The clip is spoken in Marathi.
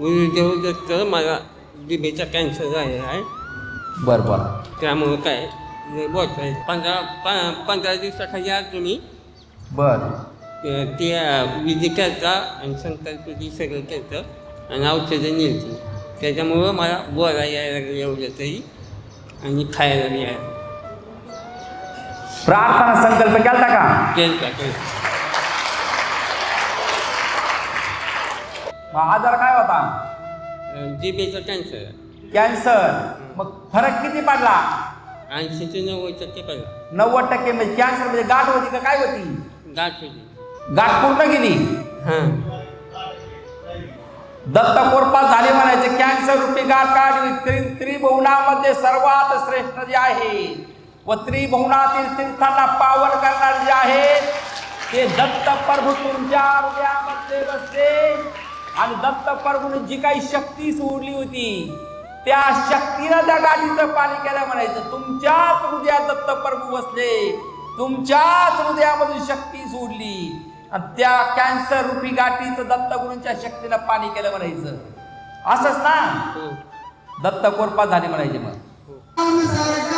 गुरुदेव दत्त मला दिबेचा कॅन्सर झालेला आहे. बर बर. त्यामुळं काय बोलताय पंधरा प पंधरा दिवसाखाली आज तुम्ही बर. ते विधी करता आणि संकल्पविधी सगळं करतं आणि औषधं नेलती. त्याच्यामुळं मला बोला यायला लागलं एवढं तरी आणि खायला यायला प्रार्थना संकल्प केलता का? केलं का केलं मग आजार काय होता? जिबेचा कॅन्सर कॅन्सर. मग फरक किती पडला? ऐंशी ते नव्वद टक्के पडला. नव्वद टक्के म्हणजे कॅन्सर म्हणजे गाठ होती का काय होती? गाठ होती. गाठ पूर्ण गेली. हां. दत्त कोरपा झाले म्हणायचे कॅन्सर रूपी गाठ काढली. त्रि त्रिभुवनामध्ये सर्वात श्रेष्ठ जे आहे व त्रिभुवनातील तीर्थांना पावन करणारे जे आहे ते दत्त प्रभू तुमच्या हृदयामध्ये बसले. आणि दत्त प्रभूने जी काही शक्ती सोडली होती त्या शक्तीनं त्या गाठीचं पाणी केलं म्हणायचं तुमच्याच हृदयात दत्त प्रभू बसले तुमच्याच हृदयामधून शक्ती सोडली. आणि त्या कॅन्सर रूपी गाठीचं दत्तगुरूंच्या शक्तीनं पाणी केलं म्हणायचं. असंच ना? हो. दत्त कोरपा झाले म्हणायचे मग. हो.